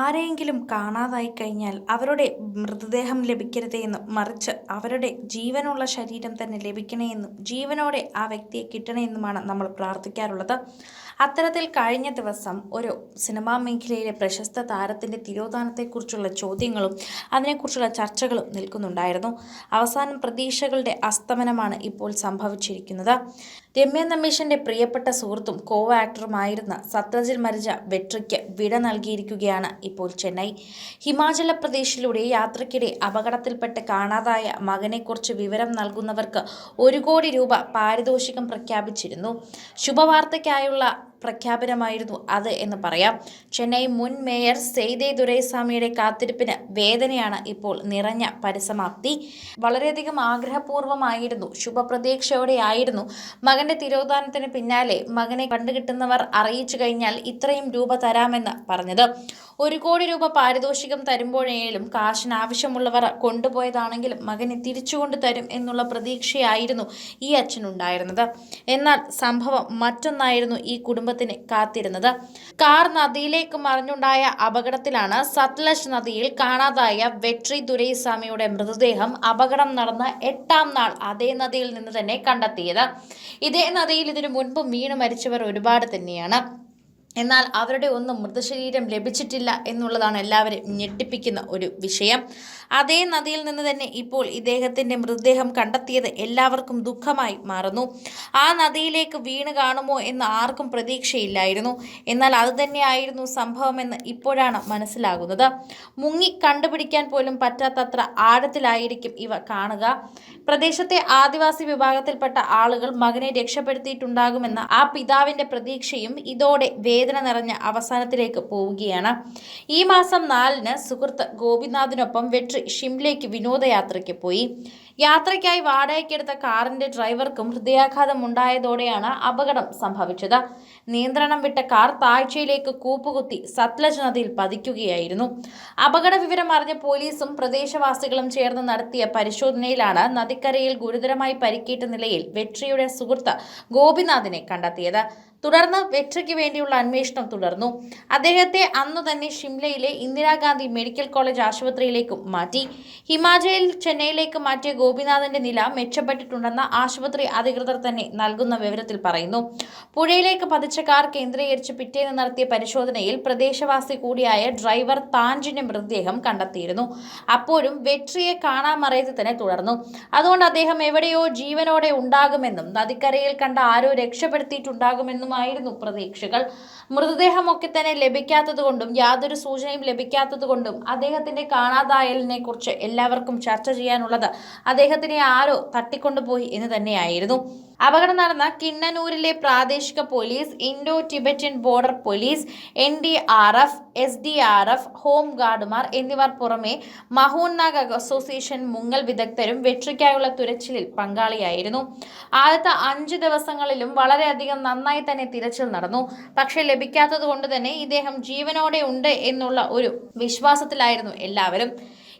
ആരെയെങ്കിലും കാണാതായി കഴിഞ്ഞാൽ അവരുടെ മൃതദേഹം ലഭിക്കരുതേ എന്നും മറിച്ച് അവരുടെ ജീവനുള്ള ശരീരം തന്നെ ലഭിക്കണേ എന്നും ജീവനോടെ ആ വ്യക്തിയെ കിട്ടണേ എന്നുമാണ് നമ്മൾ പ്രാർത്ഥിക്കാറുള്ളത്. അത്തരത്തിൽ കഴിഞ്ഞ ദിവസം ഒരു സിനിമാ മേഖലയിലെ പ്രശസ്ത താരത്തിന്റെ തിരോധാനത്തെക്കുറിച്ചുള്ള ചോദ്യങ്ങളും അതിനെക്കുറിച്ചുള്ള ചർച്ചകളും നിൽക്കുന്നുണ്ടായിരുന്നു. അവസാനം പ്രതീക്ഷകളുടെ അസ്തമനമാണ് ഇപ്പോൾ സംഭവിച്ചിരിക്കുന്നത്. രമ്യ നമീഷിന്റെ പ്രിയപ്പെട്ട സുഹൃത്തും കോ ആക്ടറുമായിരുന്ന സത്യജിൽ മരിച്ച വെട്രിക്ക് വിട നൽകിയിരിക്കുകയാണ് ഇപ്പോൾ ചെന്നൈ. ഹിമാചല പ്രദേശിലൂടെ യാത്രയ്ക്കിടെ അപകടത്തിൽപ്പെട്ട് കാണാതായ മകനെക്കുറിച്ച് വിവരം നൽകുന്നവർക്ക് ഒരു കോടി രൂപ പാരിതോഷികം പ്രഖ്യാപിച്ചിരുന്നു. ശുഭവാർത്തയ്ക്കായുള്ള പ്രഖ്യാപനമായിരുന്നു അത് എന്ന് പറയാം. ചെന്നൈ മുൻ മേയർ സെയ്തേ ദുരൈസ്വാമിയുടെ കാത്തിരിപ്പിന് വേദനയാണ് ഇപ്പോൾ നിറഞ്ഞ പരിസമാപ്തി. വളരെയധികം ആഗ്രഹപൂർവമായിരുന്നു ശുഭപ്രതീക്ഷയോടെയായിരുന്നു. മകന്റെ തിരോധാനത്തിന് പിന്നാലെ മകനെ കണ്ടുകിട്ടുന്നവർ അറിയിച്ചു കഴിഞ്ഞാൽ ഇത്രയും രൂപ തരാമെന്ന് പറഞ്ഞത്. ഒരു കോടി രൂപ പാരിതോഷികം തരുമ്പോഴേലും കാശിന് ആവശ്യമുള്ളവർ കൊണ്ടുപോയതാണെങ്കിലും മകനെ തിരിച്ചുകൊണ്ട് തരും എന്നുള്ള പ്രതീക്ഷയായിരുന്നു ഈ അച്ഛനുണ്ടായിരുന്നത്. എന്നാൽ സംഭവം മറ്റൊന്നായിരുന്നു ഈ കുടുംബത്തിന് കാത്തിരുന്നത്. കാർ നദിയിലേക്ക് മറിഞ്ഞുണ്ടായ അപകടത്തിലാണ് സത്ലജ് നദിയിൽ കാണാതായ വെട്രി ദുരൈസ്വാമിയുടെ മൃതദേഹം അപകടം നടന്ന എട്ടാം നാൾ അതേ നദിയിൽ നിന്ന് തന്നെ കണ്ടെത്തിയത്. ഇതേ നദിയിൽ ഇതിനു മുൻപ് വീണ് മരിച്ചവർ ഒരുപാട് തന്നെയാണ്. എന്നാൽ അവരുടെ ഒന്നും മൃതശരീരം ലഭിച്ചിട്ടില്ല എന്നുള്ളതാണ് എല്ലാവരും ഞെട്ടിപ്പിക്കുന്ന ഒരു വിഷയം. അതേ നദിയിൽ നിന്ന് തന്നെ ഇപ്പോൾ ഇദ്ദേഹത്തിന്റെ മൃതദേഹം കണ്ടെത്തിയത് എല്ലാവർക്കും ദുഃഖമായി മാറുന്നു. ആ നദിയിലേക്ക് വീണ് കാണുമോ എന്ന് ആർക്കും പ്രതീക്ഷയില്ലായിരുന്നു. എന്നാൽ അതുതന്നെയായിരുന്നു സംഭവമെന്ന് ഇപ്പോഴാണ് മനസ്സിലാകുന്നത്. മുങ്ങി കണ്ടുപിടിക്കാൻ പോലും പറ്റാത്തത്ര ആഴത്തിലായിരിക്കും ഇവ കാണുക. പ്രദേശത്തെ ആദിവാസി വിഭാഗത്തിൽപ്പെട്ട ആളുകൾ മകനെ രക്ഷപ്പെടുത്തിയിട്ടുണ്ടാകുമെന്ന ആ പിതാവിന്റെ പ്രതീക്ഷയും ഇതോടെ വേദന നിറഞ്ഞ അവസാനത്തിലേക്ക് പോവുകയാണ്. ഈ മാസം നാലിന് സുഹൃത്ത് ഗോപിനാഥിനൊപ്പം വെട്രി ഷിംലയ്ക്ക് വിനോദയാത്രയ്ക്ക് പോയി. യാത്രയ്ക്കായി വാടകയ്ക്കെടുത്ത കാറിന്റെ ഡ്രൈവർക്കും ഹൃദയാഘാതം ഉണ്ടായതോടെയാണ് അപകടം സംഭവിച്ചത്. നിയന്ത്രണം വിട്ട കാർ താഴ്ചയിലേക്ക് കൂപ്പുകുത്തി സത്ലജ് നദിയിൽ പതിക്കുകയായിരുന്നു. അപകട വിവരം അറിഞ്ഞ പോലീസും പ്രദേശവാസികളും ചേർന്ന് നടത്തിയ പരിശോധനയിലാണ് നദിക്കരയിൽ ഗുരുതരമായി പരിക്കേറ്റ നിലയിൽ വെട്രിയുടെ സുഹൃത്ത് ഗോപിനാഥിനെ കണ്ടെത്തിയത്. തുടർന്ന് വെട്രിക്ക് വേണ്ടിയുള്ള അന്വേഷണം തുടർന്നു. അദ്ദേഹത്തെ അന്നു തന്നെ ഷിംലയിലെ ഇന്ദിരാഗാന്ധി മെഡിക്കൽ കോളേജ് ആശുപത്രിയിലേക്കും മാറ്റി. ഹിമാചലിൽ ചെന്നൈയിലേക്ക് മാറ്റിയ ഗോപിനാഥന്റെ നില മെച്ചപ്പെട്ടിട്ടുണ്ടെന്ന് ആശുപത്രി അധികൃതർ തന്നെ നൽകുന്ന വിവരത്തിൽ പറയുന്നു. പുഴയിലേക്ക് പതിച്ച കാർ കേന്ദ്രീകരിച്ച് പിറ്റേന്ന് നടത്തിയ പരിശോധനയിൽ പ്രദേശവാസി കൂടിയായ ഡ്രൈവർ താഞ്ചിന്റെ മൃതദേഹം കണ്ടെത്തിയിരുന്നു. അപ്പോഴും വെട്രിയെ കാണാമറയത്ത് തന്നെ തുടർന്നു. അതുകൊണ്ട് അദ്ദേഹം എവിടെയോ ജീവനോടെ ഉണ്ടാകുമെന്നും നദിക്കരയിൽ കണ്ട ആരോ രക്ഷപ്പെടുത്തിയിട്ടുണ്ടാകുമെന്നുമായിരുന്നു പ്രതീക്ഷകൾ. മൃതദേഹമൊക്കെ തന്നെ ലഭിക്കാത്തതുകൊണ്ടും യാതൊരു സൂചനയും ലഭിക്കാത്തതുകൊണ്ടും അദ്ദേഹത്തിന്റെ കാണാതായലിനെ കുറിച്ച് എല്ലാവർക്കും ചർച്ച ചെയ്യാനുള്ളത് അദ്ദേഹത്തിനെ ആരോ തട്ടിക്കൊണ്ടുപോയി എന്ന് തന്നെയായിരുന്നു. അപകടം നടന്ന കിണ്ണനൂരിലെ പ്രാദേശിക police Indo Tibetan border police N D R F S D R F home ഗാർഡുമാർ എന്നിവർ പുറമെ മഹോന്നാഗ് അസോസിയേഷൻ മുങ്ങൽ വിദഗ്ധരും വെട്രിക്കായുള്ള തുരച്ചിലിൽ പങ്കാളിയായിരുന്നു. ആദ്യത്തെ അഞ്ച് ദിവസങ്ങളിലും വളരെയധികം നന്നായി തന്നെ തിരച്ചിൽ നടന്നു. പക്ഷേ ലഭിക്കാത്തത് കൊണ്ട് തന്നെ ഇദ്ദേഹം ജീവനോടെ ഉണ്ട് എന്നുള്ള ഒരു വിശ്വാസത്തിലായിരുന്നു എല്ലാവരും.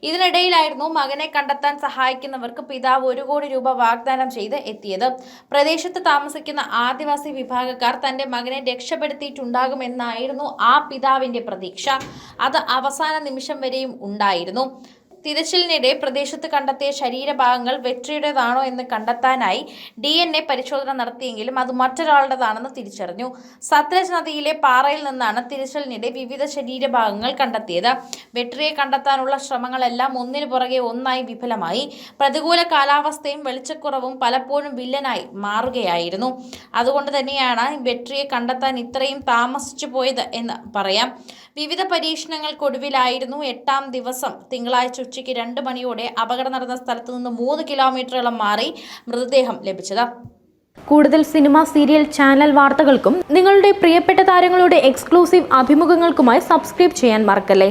ഇതിനിടയിലായിരുന്നു മകനെ കണ്ടെത്താൻ സഹായിക്കുന്നവർക്ക് പിതാവ് ഒരു കോടി രൂപ വാഗ്ദാനം ചെയ്ത് എത്തിയത്. പ്രദേശത്ത് താമസിക്കുന്ന ആദിവാസി വിഭാഗക്കാർ തന്റെ മകനെ രക്ഷപ്പെടുത്തിയിട്ടുണ്ടാകുമെന്നായിരുന്നു ആ പിതാവിന്റെ പ്രതീക്ഷ. അത് അവസാന നിമിഷം വരെയും ഉണ്ടായിരുന്നു. തിരച്ചിലിനിടെ പ്രദേശത്ത് കണ്ടെത്തിയ ശരീരഭാഗങ്ങൾ വെട്രിയുടേതാണോ എന്ന് കണ്ടെത്താനായി ഡി എൻ എ പരിശോധന നടത്തിയെങ്കിലും അത് മറ്റൊരാളുടേതാണെന്ന് തിരിച്ചറിഞ്ഞു. സത്ലജ് നദിയിലെ പാറയിൽ നിന്നാണ് തിരച്ചിലിനിടെ വിവിധ ശരീരഭാഗങ്ങൾ കണ്ടെത്തിയത്. വെട്രിയെ കണ്ടെത്താനുള്ള ശ്രമങ്ങളെല്ലാം ഒന്നിനു പുറകെ ഒന്നായി വിഫലമായി. പ്രതികൂല കാലാവസ്ഥയും വെളിച്ചക്കുറവും പലപ്പോഴും വില്ലനായി മാറുകയായിരുന്നു. അതുകൊണ്ട് തന്നെയാണ് വെട്രിയെ കണ്ടെത്താൻ ഇത്രയും താമസിച്ചു പോയത് എന്ന് പറയാം. വിവിധ പരീക്ഷണങ്ങൾക്കൊടുവിലായിരുന്നു എട്ടാം ദിവസം തിങ്കളാഴ്ച ഉച്ചയ്ക്ക് രണ്ട് മണിയോടെ അപകടം നടന്ന സ്ഥലത്ത് നിന്ന് മൂന്ന് കിലോമീറ്ററോളം മാറി മൃതദേഹം ലഭിച്ചത്. കൂടുതൽ സിനിമ സീരിയൽ ചാനൽ വാർത്തകൾക്കും നിങ്ങളുടെ പ്രിയപ്പെട്ട താരങ്ങളുടെ എക്സ്ക്ലൂസീവ് അഭിമുഖങ്ങൾക്കുമായി സബ്സ്ക്രൈബ് ചെയ്യാൻ മറക്കല്ലേ?